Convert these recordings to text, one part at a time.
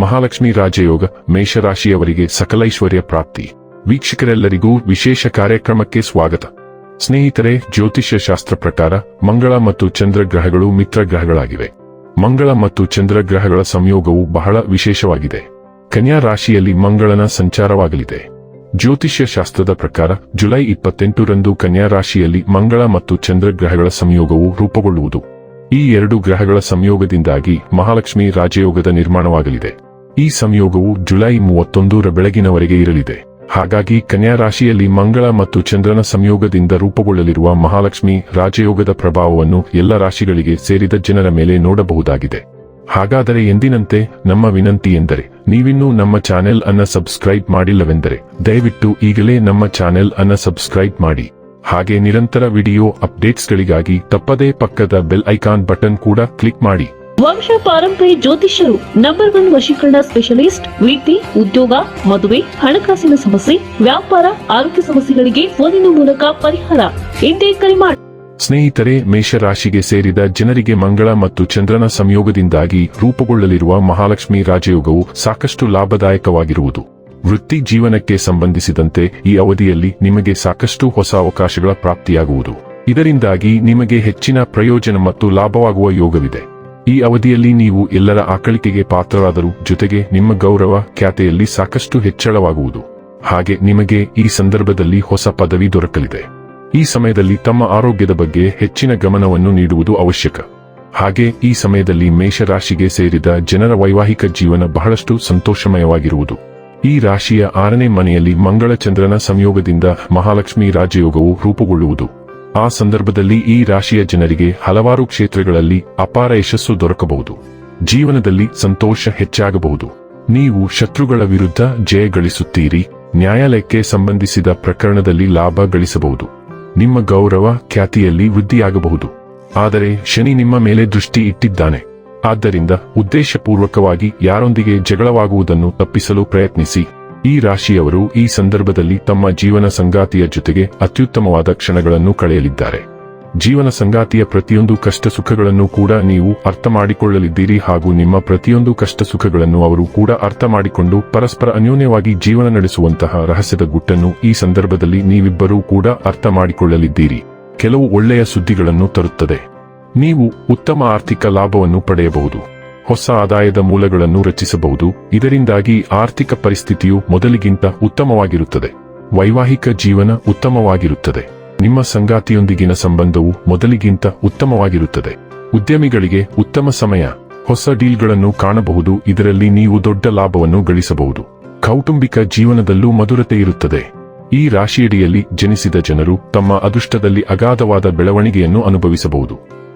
ಮಹಾಲಕ್ಷ್ಮಿ ರಾಜಯೋಗ ಮೇಷರಾಶಿಯವರಿಗೆ ಸಕಲೈಶ್ವರ್ಯ ಪ್ರಾಪ್ತಿ. ವೀಕ್ಷಕರೆಲ್ಲರಿಗೂ ವಿಶೇಷ ಕಾರ್ಯಕ್ರಮಕ್ಕೆ ಸ್ವಾಗತ. ಸ್ನೇಹಿತರೆ, ಜ್ಯೋತಿಷ್ಯ ಶಾಸ್ತ್ರ ಪ್ರಕಾರ ಮಂಗಳ ಮತ್ತು ಚಂದ್ರ ಗ್ರಹಗಳು ಮಿತ್ರ ಗ್ರಹಗಳಾಗಿವೆ. ಮಂಗಳ ಮತ್ತು ಚಂದ್ರ ಗ್ರಹಗಳ ಸಂಯೋಗವು ಬಹಳ ವಿಶೇಷವಾಗಿದೆ. ಕನ್ಯಾ ರಾಶಿಯಲ್ಲಿ ಮಂಗಳನ ಸಂಚಾರವಾಗಲಿದೆ. ಜ್ಯೋತಿಷ್ಯ ಶಾಸ್ತ್ರದ ಪ್ರಕಾರ ಜುಲೈ ಇಪ್ಪತ್ತೆಂಟರಂದು ಕನ್ಯಾ ರಾಶಿಯಲ್ಲಿ ಮಂಗಳ ಮತ್ತು ಚಂದ್ರ ಗ್ರಹಗಳ ಸಂಯೋಗವು ರೂಪುಗೊಳ್ಳುವುದು. ಈ ಎರಡು ಗ್ರಹಗಳ ಸಂಯೋಗದಿಂದಾಗಿ ಮಹಾಲಕ್ಷ್ಮಿ ರಾಜಯೋಗದ ನಿರ್ಮಾಣವಾಗಲಿದೆ. ಈ ಸಂಯೋಗವು ಜುಲೈ ಮೂವತ್ತೊಂದರ ಬೆಳಗಿನವರೆಗೆ ಇರಲಿದೆ. ಹಾಗಾಗಿ ಕನ್ಯಾ ರಾಶಿಯಲ್ಲಿ ಮಂಗಳ ಮತ್ತು ಚಂದ್ರನ ಸಂಯೋಗದಿಂದ ರೂಪುಗೊಳ್ಳಲಿರುವ ಮಹಾಲಕ್ಷ್ಮಿ ರಾಜಯೋಗದ ಪ್ರಭಾವವನ್ನು ಎಲ್ಲ ರಾಶಿಗಳಿಗೆ ಸೇರಿದ ಜನರ ಮೇಲೆ ನೋಡಬಹುದಾಗಿದೆ. ಹಾಗಾದರೆ ಎಂದಿನಂತೆ ನಮ್ಮ ವಿನಂತಿ ಎಂದರೆ, ನೀವಿನ್ನೂ ನಮ್ಮ ಚಾನೆಲ್ ಅನ್ನ ಸಬ್ಸ್ಕ್ರೈಬ್ ಮಾಡಿಲ್ಲವೆಂದರೆ, ದಯವಿಟ್ಟು ಈಗಲೇ ನಮ್ಮ ಚಾನೆಲ್ ಅನ್ನ ಸಬ್ಸ್ಕ್ರೈಬ್ ಮಾಡಿ. ಹಾಗೆ ನಿರಂತರ ವಿಡಿಯೋ ಅಪ್ಡೇಟ್ಸ್ಗಳಿಗಾಗಿ ತಪ್ಪದೇ ಪಕ್ಕದ ಬೆಲ್ ಐಕಾನ್ ಬಟನ್ ಕೂಡ ಕ್ಲಿಕ್ ಮಾಡಿ. ವಂಶ ಪಾರಂಪರ್ಯ ಜ್ಯೋತಿಷ್ಯರು ನಂಬರ್ ಒನ್ ವಶೀಕರಣ ಸ್ಪೆಷಲಿಸ್ಟ್ ವೃತ್ತಿ ಉದ್ಯೋಗ, ಮದುವೆ, ಹಣಕಾಸಿನ ಸಮಸ್ಯೆ, ವ್ಯಾಪಾರ, ಆರೋಗ್ಯ ಸಮಸ್ಯೆಗಳಿಗೆ ಫೋನಿನ ಮೂಲಕ ಪರಿಹಾರ. ಇಂದೇ ಕರೆ ಮಾಡಿ ಸ್ನೇಹಿತರೆ, ಮೇಷರಾಶಿಗೆ ಸೇರಿದ ಜನರಿಗೆ ಮಂಗಳ ಮತ್ತು ಚಂದ್ರನ ಸಂಯೋಗದಿಂದಾಗಿ ರೂಪುಗೊಳ್ಳಲಿರುವ ಮಹಾಲಕ್ಷ್ಮಿ ರಾಜಯೋಗವು ಸಾಕಷ್ಟು ಲಾಭದಾಯಕವಾಗಿರುವುದು. ವೃತ್ತಿ ಜೀವನಕ್ಕೆ ಸಂಬಂಧಿಸಿದಂತೆ ಈ ಅವಧಿಯಲ್ಲಿ ನಿಮಗೆ ಸಾಕಷ್ಟು ಹೊಸ ಅವಕಾಶಗಳ ಪ್ರಾಪ್ತಿಯಾಗುವುದು. ಇದರಿಂದಾಗಿ ನಿಮಗೆ ಹೆಚ್ಚಿನ ಪ್ರಯೋಜನ ಮತ್ತು ಲಾಭವಾಗುವ ಯೋಗವಿದೆ. ಈ ಅವಧಿಯಲ್ಲಿ ನೀವು ಎಲ್ಲರ ಆಕಳಿಕೆಗೆ ಪಾತ್ರರಾದರೂ ಜೊತೆಗೆ ನಿಮ್ಮ ಗೌರವ ಖ್ಯಾತೆಯಲ್ಲಿ ಸಾಕಷ್ಟು ಹೆಚ್ಚಳವಾಗುವುದು. ಹಾಗೆ ನಿಮಗೆ ಈ ಸಂದರ್ಭದಲ್ಲಿ ಹೊಸ ಪದವಿ ದೊರಕಲಿದೆ. ಈ ಸಮಯದಲ್ಲಿ ತಮ್ಮ ಆರೋಗ್ಯದ ಬಗ್ಗೆ ಹೆಚ್ಚಿನ ಗಮನವನ್ನು ನೀಡುವುದು ಅವಶ್ಯಕ. ಹಾಗೆ ಈ ಸಮಯದಲ್ಲಿ ಮೇಷರಾಶಿಗೆ ಸೇರಿದ ಜನರ ವೈವಾಹಿಕ ಜೀವನ ಬಹಳಷ್ಟು ಸಂತೋಷಮಯವಾಗಿರುವುದು. ಈ ರಾಶಿಯ ಆರನೇ ಮನೆಯಲ್ಲಿ ಮಂಗಳ ಚಂದ್ರನ ಸಂಯೋಗದಿಂದ ಮಹಾಲಕ್ಷ್ಮಿ ರಾಜಯೋಗವು ರೂಪುಗೊಳ್ಳುವುದು. ಆ ಸಂದರ್ಭದಲ್ಲಿ ಈ ರಾಶಿಯ ಜನರಿಗೆ ಹಲವಾರು ಕ್ಷೇತ್ರಗಳಲ್ಲಿ ಅಪಾರ ಯಶಸ್ಸು ದೊರಕಬಹುದು. ಜೀವನದಲ್ಲಿ ಸಂತೋಷ ಹೆಚ್ಚಾಗಬಹುದು. ನೀವು ಶತ್ರುಗಳ ವಿರುದ್ಧ ಜಯ ಗಳಿಸುತ್ತೀರಿ, ನ್ಯಾಯಾಲಯಕ್ಕೆ ಸಂಬಂಧಿಸಿದ ಪ್ರಕರಣದಲ್ಲಿ ಲಾಭ ಗಳಿಸಬಹುದು. ನಿಮ್ಮ ಗೌರವ ಖ್ಯಾತಿಯಲ್ಲಿ ವೃದ್ಧಿಯಾಗಬಹುದು. ಆದರೆ ಶನಿ ನಿಮ್ಮ ಮೇಲೆ ದೃಷ್ಟಿ ಇಟ್ಟಿದ್ದಾನೆ. ಆದ್ದರಿಂದ ಉದ್ದೇಶಪೂರ್ವಕವಾಗಿ ಯಾರೊಂದಿಗೆ ಜಗಳವಾಗುವುದನ್ನು ತಪ್ಪಿಸಲು ಪ್ರಯತ್ನಿಸಿ. ಈ ರಾಶಿಯವರು ಈ ಸಂದರ್ಭದಲ್ಲಿ ತಮ್ಮ ಜೀವನ ಸಂಗಾತಿಯ ಜೊತೆಗೆ ಅತ್ಯುತ್ತಮವಾದ ಕ್ಷಣಗಳನ್ನು ಕಳೆಯಲಿದ್ದಾರೆ. ಜೀವನ ಸಂಗಾತಿಯ ಪ್ರತಿಯೊಂದು ಕಷ್ಟ ಸುಖಗಳನ್ನು ಕೂಡ ನೀವು ಅರ್ಥ ಮಾಡಿಕೊಳ್ಳಲಿದ್ದೀರಿ ಹಾಗೂ ನಿಮ್ಮ ಪ್ರತಿಯೊಂದು ಕಷ್ಟ ಸುಖಗಳನ್ನು ಅವರು ಕೂಡ ಅರ್ಥ ಮಾಡಿಕೊಂಡು ಪರಸ್ಪರ ಅನ್ಯೋನ್ಯವಾಗಿ ಜೀವನ ನಡೆಸುವಂತಹ ರಹಸ್ಯದ ಗುಟ್ಟನ್ನು ಈ ಸಂದರ್ಭದಲ್ಲಿ ನೀವಿಬ್ಬರೂ ಕೂಡ ಅರ್ಥ ಮಾಡಿಕೊಳ್ಳಲಿದ್ದೀರಿ. ಕೆಲವು ಒಳ್ಳೆಯ ಸುದ್ದಿಗಳನ್ನು ತರುತ್ತದೆ. ನೀವು ಉತ್ತಮ ಆರ್ಥಿಕ ಲಾಭವನ್ನು ಪಡೆಯಬಹುದು. ಹೊಸ ಆದಾಯದ ಮೂಲಗಳನ್ನು ರಚಿಸಬಹುದು. ಇದರಿಂದಾಗಿ ಆರ್ಥಿಕ ಪರಿಸ್ಥಿತಿಯು ಮೊದಲಿಗಿಂತ ಉತ್ತಮವಾಗಿರುತ್ತದೆ. ವೈವಾಹಿಕ ಜೀವನ ಉತ್ತಮವಾಗಿರುತ್ತದೆ. ನಿಮ್ಮ ಸಂಗಾತಿಯೊಂದಿಗಿನ ಸಂಬಂಧವು ಮೊದಲಿಗಿಂತ ಉತ್ತಮವಾಗಿರುತ್ತದೆ. ಉದ್ಯಮಿಗಳಿಗೆ ಉತ್ತಮ ಸಮಯ, ಹೊಸ ಡೀಲ್ಗಳನ್ನು ಕಾಣಬಹುದು. ಇದರಲ್ಲಿ ನೀವು ದೊಡ್ಡ ಲಾಭವನ್ನು ಗಳಿಸಬಹುದು. ಕೌಟುಂಬಿಕ ಜೀವನದಲ್ಲೂ ಮಧುರತೆ ಇರುತ್ತದೆ. ಈ ರಾಶಿಯಡಿಯಲ್ಲಿ ಜನಿಸಿದ ಜನರು ತಮ್ಮ ಅದೃಷ್ಟದಲ್ಲಿ ಅಗಾಧವಾದ ಬೆಳವಣಿಗೆಯನ್ನು ಅನುಭವಿಸಬಹುದು.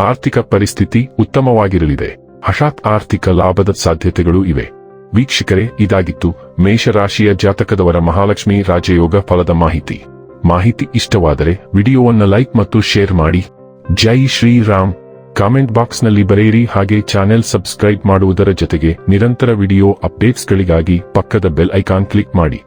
ಆರ್ಥಿಕ ಪರಿಸ್ಥಿತಿ ಉತ್ತಮವಾಗಿರಲಿದೆ. ಹಠಾತ್ ಆರ್ಥಿಕ ಲಾಭದ ಸಾಧ್ಯತೆಗಳು ಇವೆ. ವೀಕ್ಷಕರೇ, ಇದಾಗಿತ್ತು ಮೇಷರಾಶಿಯ ಜಾತಕದವರ ಮಹಾಲಕ್ಷ್ಮಿ ರಾಜಯೋಗ ಫಲದ ಮಾಹಿತಿ. ಮಾಹಿತಿ ಇಷ್ಟವಾದರೆ ವಿಡಿಯೋವನ್ನ ಲೈಕ್ ಮತ್ತು ಶೇರ್ ಮಾಡಿ. ಜೈ ಶ್ರೀರಾಮ್. ಕಾಮೆಂಟ್ ಬಾಕ್ಸ್ನಲ್ಲಿ ಬರೆಯಿರಿ. ಹಾಗೆ ಚಾನೆಲ್ ಸಬ್ಸ್ಕ್ರೈಬ್ ಮಾಡುವುದರ ಜೊತೆಗೆ ನಿರಂತರ ವಿಡಿಯೋ ಅಪ್ಡೇಟ್ಸ್ಗಳಿಗಾಗಿ ಪಕ್ಕದ ಬೆಲ್ ಐಕಾನ್ ಕ್ಲಿಕ್ ಮಾಡಿ.